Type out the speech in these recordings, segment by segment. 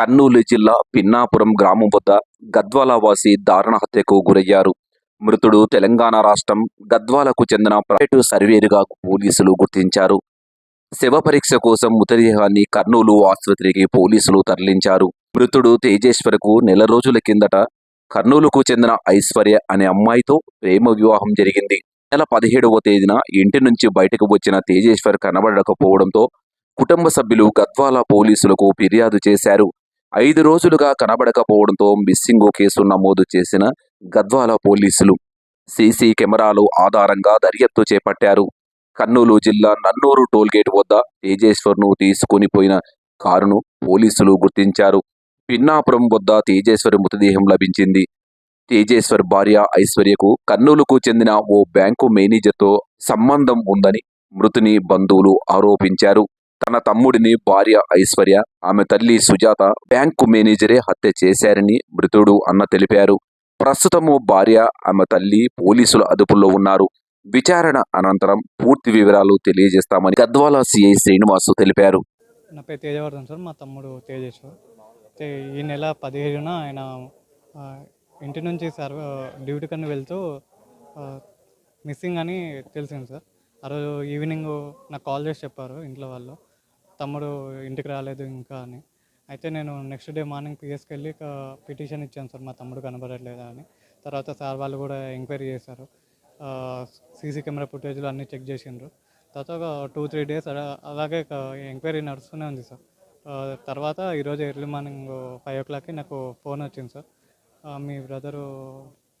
కర్నూలు జిల్లా పిన్నాపురం గ్రామం వద్ద గద్వాలవాసి దారుణ హత్యకు గురయ్యారు. మృతుడు తెలంగాణ రాష్ట్రం గద్వాలకు చెందిన ప్రైవేటు సర్వేరుగా పోలీసులు గుర్తించారు. శవ పరీక్ష కోసం మృతదేహాన్ని కర్నూలు ఆసుపత్రికి పోలీసులు తరలించారు. మృతుడు తేజేశ్వర్కు నెల రోజుల కిందట కర్నూలుకు చెందిన ఐశ్వర్య అనే అమ్మాయితో ప్రేమ వివాహం జరిగింది. నెల పదిహేడవ తేదీన ఇంటి నుంచి బయటకు వచ్చిన తేజేశ్వర్ కనబడకపోవడంతో కుటుంబ సభ్యులు గద్వాల పోలీసులకు ఫిర్యాదు చేశారు. ఐదు రోజులుగా కనబడకపోవడంతో మిస్సింగ్ కేసు నమోదు చేసిన గద్వాల పోలీసులు సీసీ కెమెరాలు ఆధారంగా దర్యాప్తు చేపట్టారు. కర్నూలు జిల్లా నన్నూరు టోల్గేట్ వద్ద తేజేశ్వర్ను తీసుకుని పోయిన కారును పోలీసులు గుర్తించారు. పిన్నాపురం వద్ద తేజేశ్వరి మృతదేహం లభించింది. తేజేశ్వర్ భార్య ఐశ్వర్యకు కర్నూలుకు చెందిన ఓ బ్యాంకు మేనేజర్తో సంబంధం ఉందని మృతుని బంధువులు ఆరోపించారు. తన తమ్ముడిని భార్య ఐశ్వర్య ఆమె తల్లి సుజాత బ్యాంకు మేనేజరే హత్య చేశారని మృతుడు అన్న తెలిపారు. ప్రస్తుతము భార్య ఆమె తల్లి పోలీసుల అదుపులో ఉన్నారు. విచారణ అనంతరం పూర్తి వివరాలు తెలియజేస్తామని గద్వాల సిఐ శ్రీనివాసు తెలిపారు. నా పేరు తేజవర్ధన్ సార్ మా తమ్ముడు తేజేశ్వర్. ఈ నెల పదిహేడున ఆయన ఇంటి నుంచి సర్వ డ్యూటీ కన్నా వెళ్తూ మిస్సింగ్ అని తెలిసింది సార్. ఆ రోజు ఈవినింగ్ నాకు కాల్ చేసి చెప్పారు ఇంట్లో వాళ్ళు. తమ్ముడు ఇంటికి రాలేదు ఇంకా అని. అయితే నేను నెక్స్ట్ డే మార్నింగ్ పిఎస్కి వెళ్ళి పిటిషన్ ఇచ్చాను సార్ మా తమ్ముడు కనబడట్లేదా అని. తర్వాత సార్ వాళ్ళు కూడా ఎంక్వైరీ చేశారు. సీసీ కెమెరా ఫుటేజ్లు అన్నీ చెక్ చేసిండ్రు. తర్వాత ఒక టూ త్రీ డేస్ అలాగే ఎంక్వైరీ నడుస్తూనే ఉంది సార్. తర్వాత ఈరోజు ఎర్లీ మార్నింగ్ ఫైవ్ ఓ క్లాక్కి నాకు ఫోన్ వచ్చింది సార్. మీ బ్రదరు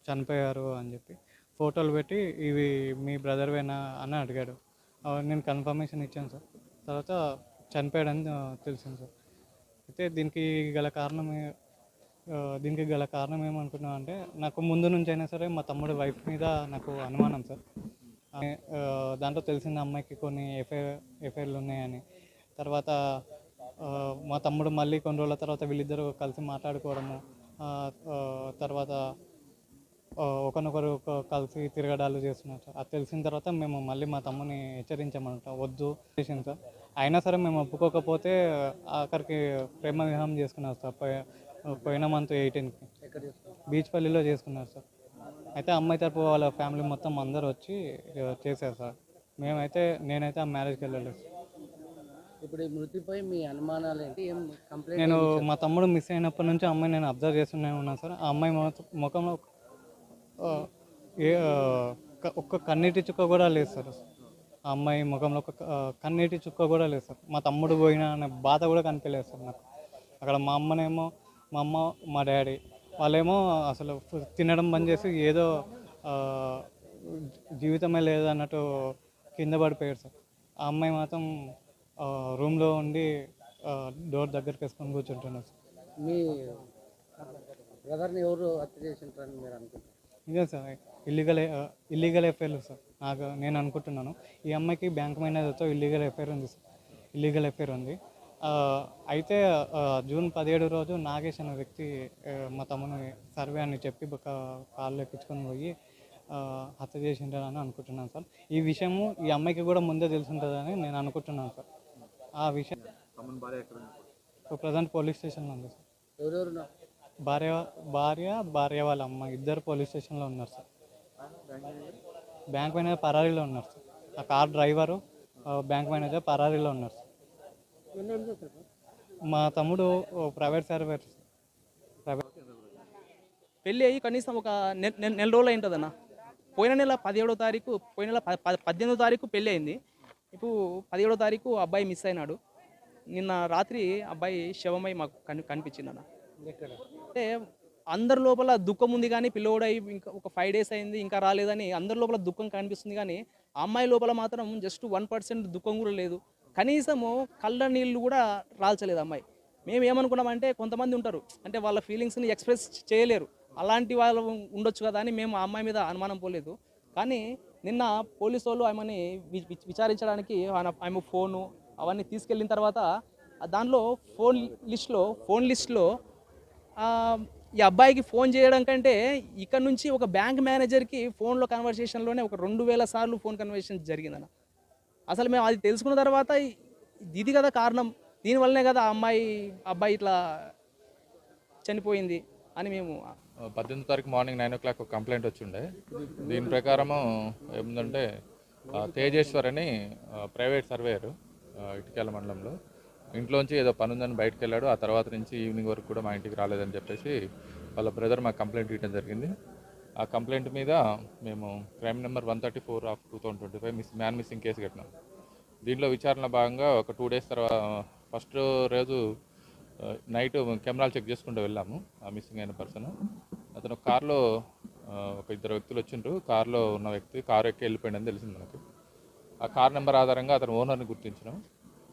చనిపోయారు అని చెప్పి. ఫోటోలు పెట్టి ఇవి మీ బ్రదర్వేనా అని అడిగాడు. నేను కన్ఫర్మేషన్ ఇచ్చాను సార్. తర్వాత చనిపోయాడని తెలిసింది సార్. అయితే దీనికి గల కారణం దీనికి గల కారణం ఏమనుకున్నా అంటే నాకు ముందు నుంచి అయినా సరే మా తమ్ముడి వైఫ్ మీద నాకు అనుమానం సార్. దాంట్లో తెలిసింది అమ్మాయికి కొన్ని ఎఫ్ఐఆర్ ఎఫ్ఐఆర్లు ఉన్నాయని. తర్వాత మా తమ్ముడు మళ్ళీ కొన్ని రోజుల తర్వాత వీళ్ళిద్దరూ కలిసి మాట్లాడుకోవడము తర్వాత ఒకనొకరు ఒకరినొకరు ఒక- కలిసి తిరగడాలు చేస్తున్నారు సార్. అది తెలిసిన తర్వాత మేము మళ్ళీ మా తమ్ముని హెచ్చరించామన్నమాట వద్దు చేసింది సార్. అయినా సరే మేము ఒప్పుకోకపోతే ఆఖరికి ప్రేమ వివాహం చేసుకున్నారు సార్. పోయి- పోయిన మంత్ ఎయిటీన్కి. బీచ్పల్లిలో చేసుకున్నారు? సార్. అయితే అమ్మాయి తరపు వాళ్ళ ఫ్యామిలీ మొత్తం అందరు వచ్చి చేశారు సార్. మేమైతే నేనైతే ఆ మ్యారేజ్కి వెళ్ళలేదు సార్. ఇప్పుడు ఈ మృతిపై మీ అనుమానాలు ఏంటి? ఏం కంప్లైంట్ నేను మా తమ్ముడు మిస్ అయినప్పటి నుంచి అమ్మాయి నేను అబ్జర్వ్ చేస్తూనే ఉన్నాను సార్. ఆ అమ్మాయి ముఖంలో ఏ ఒక్క కన్నీటి చుక్క కూడా లేదు సార్. ఆ అమ్మాయి ముఖంలో ఒక కన్నీటి చుక్క కూడా లేదు సార్. మా తమ్ముడు పోయినా అనే బాధ కూడా కనిపించలేదు సార్ నాకు. అక్కడ మా అమ్మనేమో మా అమ్మ మా డాడీ వాళ్ళేమో అసలు తినడం బంద్ చేసి ఏదో జీవితమే లేదు అన్నట్టు కింద పడిపోయారు సార్. ఆ అమ్మాయి మాత్రం రూమ్లో ఉండి డోర్ దగ్గరికి వేసుకొని కూర్చుంటున్నారు సార్. మీ బ్రదర్ని ఎవరు హత్య చేసింటారని మీరు అనుకుంటారు ఇదే sir illegal illegal FIR sir. నాకు నేను అనుకుంటున్నాను. ఈ అమ్మాయికి బ్యాంక్ మేనేజర్తో ఇల్లీగల్ ఎఫ్ఐఆర్ ఉంది సార్ ఇల్లీగల్ ఎఫ్ఐఆర్ ఉంది. ఆ, అయితే జూన్ పదిహేడు రోజు నాగేష్ అనే వ్యక్తి మా తమ్ముని సర్వే అని చెప్పి ఒక కాళ్ళు ఎక్కించుకొని పోయి ఆ, హత్య చేసింటారని అనుకుంటున్నాను సార్ ఈ విషయము ఈ అమ్మాయికి కూడా ముందే తెలుసుంటుందని నేను అనుకుంటున్నాను సార్ ఆ విషయం ప్రజెంట్ పోలీస్ స్టేషన్లో ఉంది సార్ భార్య భార్య భార్య వాళ్ళ అమ్మ. ఇద్దరు పోలీస్ స్టేషన్లో ఉన్నారు సార్ బ్యాంక్ మేనేజర్ పరారీలో ఉన్నారు సార్. ఆ కార్ డ్రైవరు బ్యాంక్ మేనేజర్ పరారీలో ఉన్నారు సార్. మా తమ్ముడు ప్రైవేట్ సర్వర్ ప్రైవేట్ పెళ్ళి అయ్యి కనీసం ఒక నెల రోజులు అయింటుందన్న. పోయిన నెల పదిహేడో తారీఖు పోయిన నెల పద్దెనిమిదో తారీఖు పెళ్ళి అయింది. ఇప్పుడు పదిహేడో తారీఖు అబ్బాయి మిస్ అయినాడు. నిన్న రాత్రి అబ్బాయి శవమై మాకు కని కనిపించింది అన్న అంటే అందరి లోపల దుఃఖం ఉంది కానీ పిల్లోడై ఇంకా ఒక ఫైవ్ డేస్ అయింది ఇంకా రాలేదని అందరి లోపల దుఃఖం కనిపిస్తుంది కానీ ఆ అమ్మాయి లోపల మాత్రం జస్ట్ వన్ పర్సెంట్ దుఃఖం కూడా లేదు. కనీసము కళ్ళ నీళ్ళు కూడా రాల్చలేదు అమ్మాయి. మేము ఏమనుకున్నామంటే కొంతమంది ఉంటారు అంటే వాళ్ళ ఫీలింగ్స్ని ఎక్స్ప్రెస్ చేయలేరు. అలాంటి వాళ్ళు ఉండొచ్చు కదా అని మేము ఆ అమ్మాయి మీద అనుమానం పోలేదు. కానీ నిన్న పోలీసు వాళ్ళు ఆమెని విచారించడానికి ఆమె ఫోను అవన్నీ తీసుకెళ్ళిన తర్వాత దానిలో ఫోన్ లిస్ట్లో ఫోన్ లిస్ట్లో ఈ అబ్బాయికి ఫోన్ చేయడం కంటే ఇక్కడ నుంచి ఒక బ్యాంక్ మేనేజర్కి ఫోన్లో కన్వర్సేషన్లోనే ఒక రెండు వేల సార్లు ఫోన్ కన్వర్సేషన్ జరిగిందన్న. అసలు మేము అది తెలుసుకున్న తర్వాత ఇది కదా కారణం దీనివల్లనే కదా ఆ అమ్మాయి అబ్బాయి ఇట్లా చనిపోయింది అని మేము పద్దెనిమిది తారీఖు మార్నింగ్ నైన్ ఓ క్లాక్ ఒక కంప్లైంట్ వచ్చిండే. దీని ప్రకారము ఏముందంటే తేజేశ్వర్ అని ప్రైవేట్ సర్వేయరు ఇటుకల మండలంలో. ఇంట్లోంచి ఏదో పని ఉందని బయటకు వెళ్ళాడు ఆ తర్వాత నుంచి ఈవినింగ్ వరకు కూడా మా ఇంటికి రాలేదని చెప్పేసి వాళ్ళ బ్రదర్ మాకు కంప్లైంట్ ఇవ్వడం జరిగింది. ఆ కంప్లైంట్ మీద మేము crime number one thirty four of two thousand twenty five miss man missing case కట్టినాం. దీంట్లో విచారణ భాగంగా ఒక టూ డేస్ తర్వాత ఫస్ట్ రోజు నైట్ కెమెరాలు చెక్ చేసుకుంటూ వెళ్ళాము ఆ మిస్సింగ్ అయిన పర్సన్. అతను కార్లో ఒక ఇద్దరు వ్యక్తులు వచ్చిండ్రు. కార్లో ఉన్న వ్యక్తి కారు ఎక్కి వెళ్ళిపోయిందని తెలిసింది మనకి. ఆ కార్ నెంబర్ ఆధారంగా అతను ఓనర్ని గుర్తించినాం.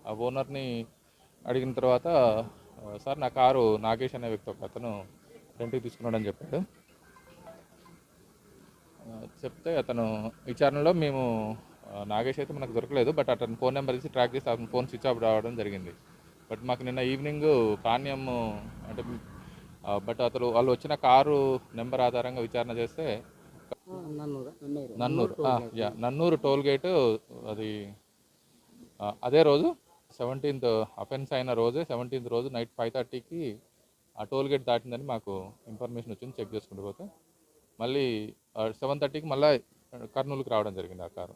ఆ ఓనర్ని అడిగిన తర్వాత సార్ నా కారు నాగేష్ అనే వ్యక్తి ఒక అతను రెంట్కి తీసుకున్నాడని చెప్పాడు. చెప్తే అతను విచారణలో మేము నాగేష్ అయితే మనకు దొరకలేదు బట్ అతను ఫోన్ నెంబర్ ఇచ్చి ట్రాక్ చేసి అతను ఫోన్ స్విచ్ ఆఫ్ రావడం జరిగింది. బట్ మాకు నిన్న ఈవినింగ్ కాన్యం అంటే బట్ అతను వాళ్ళు వచ్చిన కారు నెంబర్ ఆధారంగా విచారణ చేస్తే నన్నూరా? యా నన్నూరు టోల్ గేట్ అది అదే రోజు సెవెంటీన్త్ అఫెన్స్ అయిన రోజే సెవెంటీన్త్ రోజు నైట్ ఫైవ్ థర్టీకి ఆ టోల్ గేట్ దాటిందని మాకు ఇన్ఫర్మేషన్ వచ్చింది చెక్ చేసుకుంటూ పోతే. మళ్ళీ సెవెన్ థర్టీకి మళ్ళీ కర్నూలుకి రావడం జరిగింది ఆ కారు.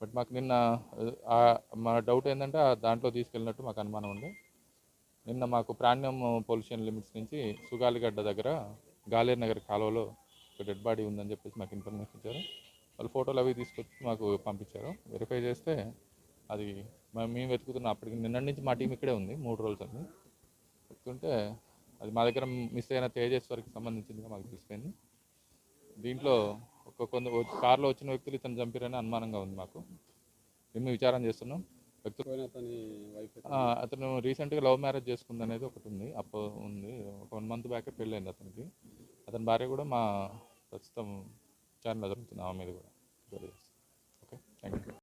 బట్ మాకు నిన్న మా డౌట్ ఏంటంటే ఆ దాంట్లో తీసుకెళ్ళినట్టు మాకు అనుమానం ఉంది. నిన్న మాకు ప్రాణ్యం పొల్యూషన్ లిమిట్స్ నుంచి సుగాలిగడ్డ దగ్గర గాలేరు నగర్ కాలువలో ఒక డెడ్ బాడీ ఉందని చెప్పేసి మాకు ఇన్ఫర్మేషన్ ఇచ్చారు. వాళ్ళు ఫోటోలు అవి తీసుకొచ్చి మాకు పంపించారు. వెరిఫై చేస్తే అది మ- మేము వెతుకుతున్న అప్పటికి నిన్నటి నుంచి మా టీం ఇక్కడే ఉంది మూడు రోజులు అంది వెతుకుంటే అది మా దగ్గర మిస్ అయిన తేజేశ్వరికి సంబంధించిందిగా మాకు తెలిసిపోయింది. దీంట్లో ఒక కొంత కార్లో వచ్చిన వ్యక్తులు ఇతను చంపారని అనుమానంగా ఉంది మాకు. మేము విచారణ చేస్తున్నాం. అతను రీసెంట్గా లవ్ మ్యారేజ్ చేసుకుంది అనేది ఒకటి ఉంది. అప్పుడు ఉంది. ఒక వన్ మంత్ బ్యాకే పెళ్ళైంది అతనికి. అతని భార్య కూడా మా ప్రస్తుతం విచారణ జరుగుతుంది ఆమె మీద కూడా. Okay thank you